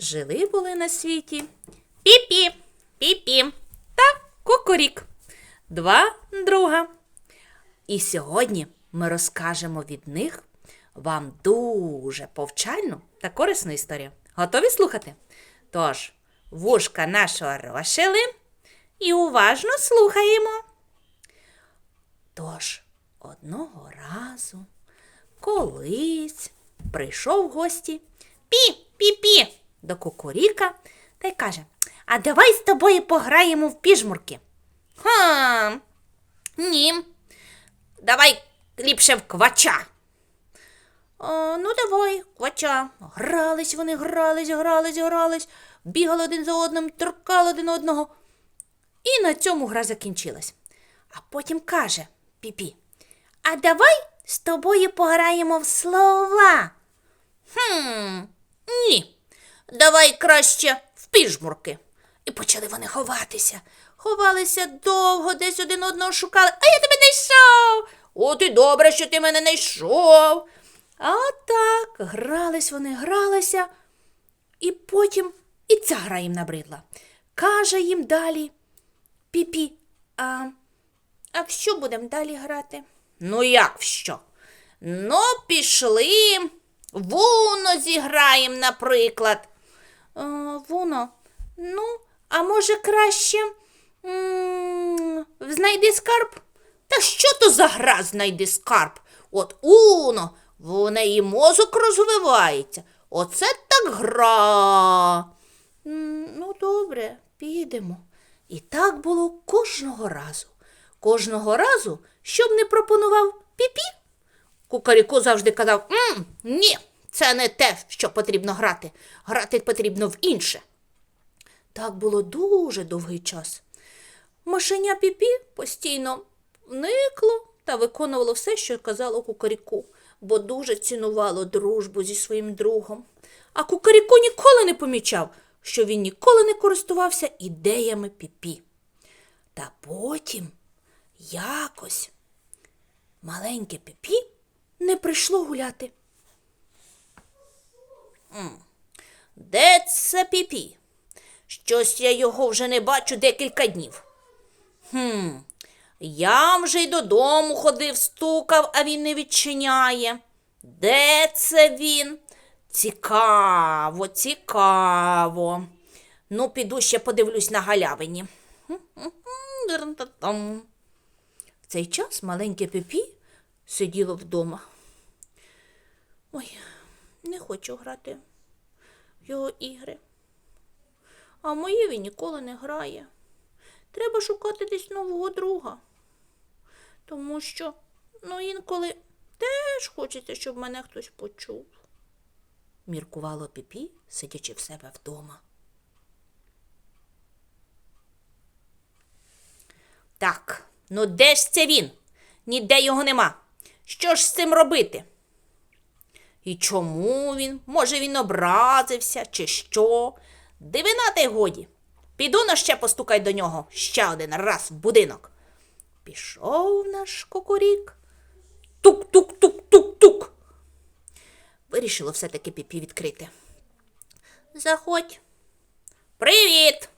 Жили були на світі пі-пі, пі-пі та кукурік. Два друга. І сьогодні ми розкажемо від них вам дуже повчальну та корисну історію. Готові слухати? Тож, вушка нашого розшили і уважно слухаємо. Тож, одного разу, колись прийшов в гості пі-пі-пі до кукуріка та й каже: А давай з тобою пограємо в піжмурки. Хм, ні. Давай ліпше в квача. О, ну, давай, квача. Грались вони, грались, грались, грались, бігали один за одним, торкали один одного. І на цьому гра закінчилась. А потім каже Піпі, а давай з тобою пограємо в слова. Хм, ні. Давай краще в піжмурки. І почали вони ховатися. Ховалися довго, десь один одного шукали, а я тебе не йшов. От і добре, що ти мене не йшов. А так, грались вони, гралися, і потім і ця гра їм набридла. Каже їм далі Піпі, а, а що будемо далі грати? Ну, як що? Ну, пішли. Вуно зіграємо, наприклад. А, вуно, ну, а може краще м, знайди скарб? Та що то за гра знайди скарб? От Уно, в неї мозок розвивається. Оце так гра. Ну, добре, підемо. І так було кожного разу. Кожного разу, щоб не пропонував піпі. Кукаріку завжди казав: «М, ні, це не те, що потрібно грати. Грати потрібно в інше. Так було дуже довгий час. Мишеня Піпі постійно вникло та виконувало все, що казало кукаріку, бо дуже цінувало дружбу зі своїм другом. А кукаріку ніколи не помічав, що він ніколи не користувався ідеями Піпі. Та потім якось маленьке Піпі не прийшло гуляти. М, Де це Піпі? Щось я його вже не бачу декілька днів. Хм, я вже й додому ходив, стукав, а він не відчиняє. Де це він? Цікаво, цікаво. Ну, піду ще подивлюсь на галявині. В цей час маленьке Пепі сиділо вдома. Ой, не хочу грати в його ігри. А в мої він ніколи не грає. Треба шукати десь нового друга. Тому що, ну, інколи теж хочеться, щоб мене хтось почув. Міркувало Піпі, сидячи в себе вдома. Так, ну де ж це він? Ніде його нема. Що ж з цим робити? І чому він? Може, він образився, чи що? Дивина й годі. Піду на ще постукай до нього ще один раз в будинок. Пішов наш кукурік. Тук-тук-тук-тук-тук. Вирішило все-таки піпі відкрити. Заходь. Привіт.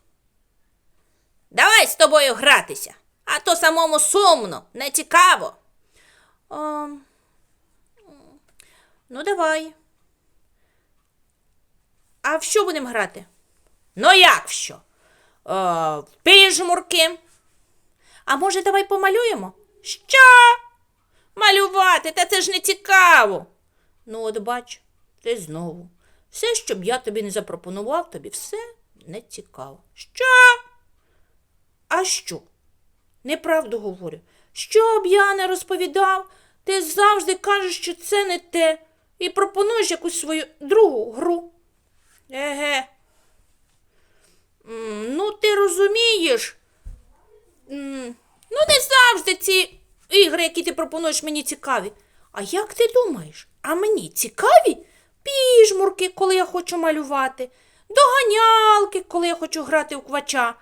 Давай з тобою гратися, а то самому сумно, не цікаво. А, ну, давай. А в що будемо грати? Ну, як в що? Е, в піжмурки. А може, давай помалюємо? Що? Малювати, та це ж не цікаво. Ну, от бач, ти знову. Все, що б я тобі не запропонував, тобі все не цікаво. Що? А що? Неправду говорю. Що б я не розповідав, ти завжди кажеш, що це не те, і пропонуєш якусь свою другу гру. Еге. Ну, ти розумієш. Ну, не завжди ці ігри, які ти пропонуєш, мені цікаві. А як ти думаєш? А мені цікаві піжмурки, коли я хочу малювати, доганялки, коли я хочу грати в квача,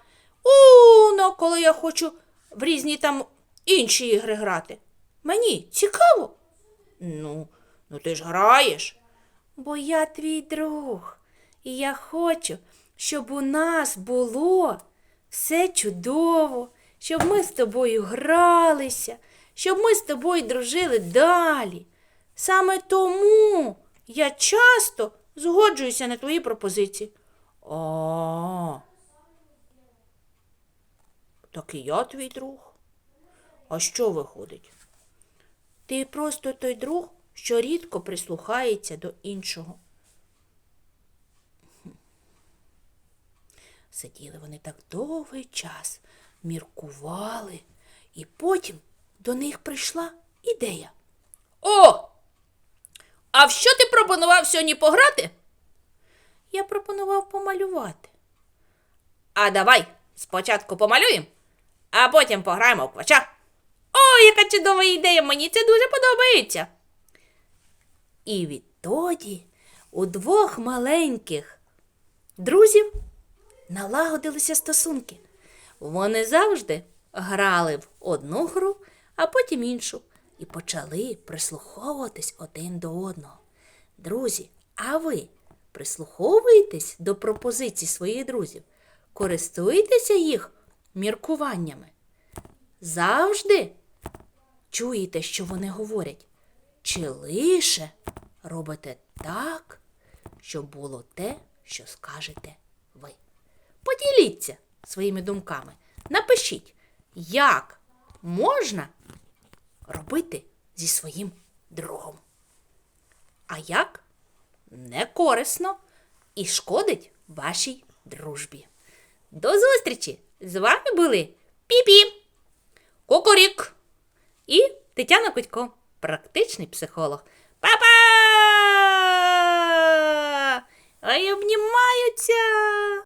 уно, коли я хочу в різні там інші ігри грати. Мені цікаво? Ну, ну ти ж граєш. Бо я твій друг. І я хочу, щоб у нас було все чудово, щоб ми з тобою гралися, щоб ми з тобою дружили далі. Саме тому я часто згоджуюся на твої пропозиції. А, так і я твій друг. А що виходить? Ти просто той друг, що рідко прислухається до іншого. Сиділи вони так довгий час, міркували, і потім до них прийшла ідея. О! А в що ти пропонував сьогодні пограти? Я пропонував помалювати. А давай спочатку помалюємо, а потім пограємо в квача. О, яка чудова ідея! Мені це дуже подобається. І відтоді у двох маленьких друзів налагодилися стосунки. Вони завжди грали в одну гру, а потім іншу, і почали прислуховуватись один до одного. Друзі, а ви прислуховуєтесь до пропозицій своїх друзів? Користуєтеся їх міркуваннями? Завжди чуєте, що вони говорять? Чи лише робите так, щоб було те, що скажете ви? Поділіться своїми думками. Напишіть, як можна робити зі своїм другом. А як не корисно і шкодить вашій дружбі. До зустрічі! З вами були Піпі, Кукурік і Тетяна Кудько, практичний психолог. Па-па! Ой, обнімаються!